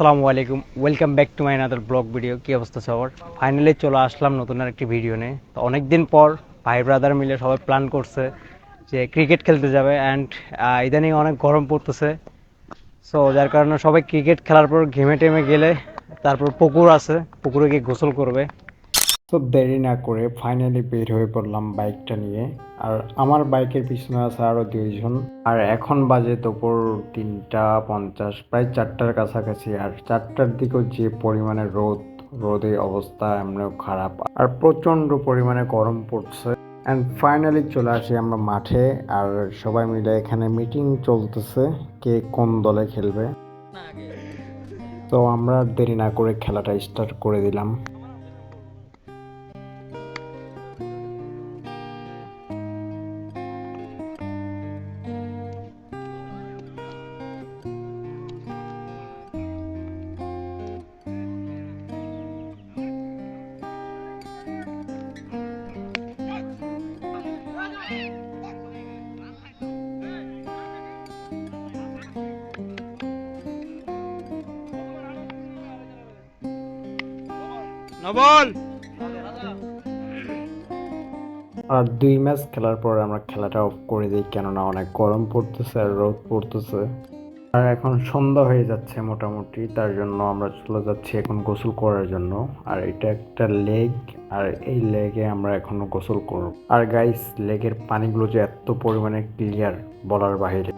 আসসালামু আলাইকুম। Welcome back to my another blog video কী অবস্থা সবার? ফাইনালি চলে আসলাম নতুন আর একটি ভিডিও নিয়ে। তো অনেক দিন পর ভাই ব্রাদার মিলে সবাই প্ল্যান করছে যে ক্রিকেট খেলতে যাবে অ্যান্ড ইদানিং অনেক গরম পড়তেছে। সো যার কারণে সবাই ক্রিকেট খেলার পর ঘেমে টেমে গেলে তারপর পুকুর আছে। পুকুরে গিয়ে গোসল করবে। তো দেরি না করে ফাইনালি বের হয়ে পড়লাম বাইকটা নিয়ে। আর আমার বাইকের পিছনে আছে আরও দুইজন। আর এখন বাজে দুপুর তিনটা পঞ্চাশ, প্রায় চারটার কাছাকাছি। আর চারটার দিকেও যে পরিমাণে রোদ রোদে অবস্থা এমনিও খারাপ। আর প্রচণ্ড পরিমাণে গরম পড়ছে। অ্যান্ড ফাইনালি চলে আসি আমরা মাঠে। আর সবাই মিলে এখানে মিটিং চলতেছে কে কোন দলে খেলবে। তো আমরা দেরি না করে খেলাটা স্টার্ট করে দিলাম। নবল আর দুই ম্যাচ খেলার পর আমরা খেলাটা অফ করে দিই কেননা অনেক গরম পড়তেছে আর রোদ পড়তেছে। আর এখন সন্ধ্যা হয়ে যাচ্ছে মোটামুটি তার জন্য আমরা চলে যাচ্ছি এখন গোসল করার জন্য। আর এটা একটা লেগ আর এই লেগে আমরা এখনও গোসল করব। আর গাইস লেগের পানিগুলো যে এত পরিমাণে ক্লিয়ার বলার বাইরে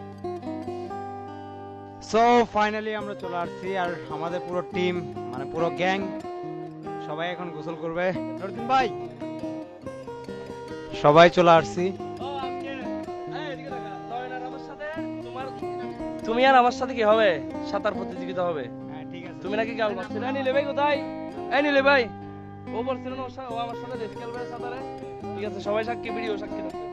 সো ফাইনালি আমরা চলে আসছি আর আমাদের পুরো টিম মানে পুরো গ্যাং সবাই এখন গোসল করবে। নরদিন ভাই সবাই চলে আসছি। তুমি আর আমার সাথে কি হবে? সাঁতার প্রতিযোগিতা হবে। হ্যাঁ ঠিক আছে। তুমি নাকি গাল এই নিলে ভাই কোথায়? এই নিলে ভাই। ও বলছিল না সা- ও আমার সাথে রেস খেলবে সাঁতারে। ঠিক আছে সবাই সাক্ষী ভিডিও সাক্ষী থাকবে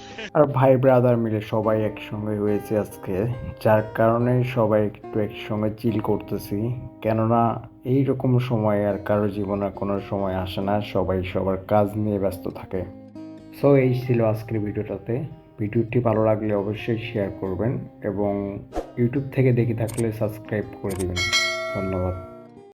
আর ভাই ব্রাদার মিলে সবাই একসঙ্গে হয়েছে আজকে, যার কারণে সবাই একটু একসঙ্গে চিল করতেছি। কেননা এই রকম সময় আর কারও জীবনে কোনো সময় আসে না, সবাই সবার কাজ নিয়ে ব্যস্ত থাকে। সো এই ছিল আজকের ভিডিওটাতে। ভিডিওটি ভালো লাগলে অবশ্যই শেয়ার করবেন এবং ইউটিউব থেকে দেখে থাকলে সাবস্ক্রাইব করে দিবেন। ধন্যবাদ।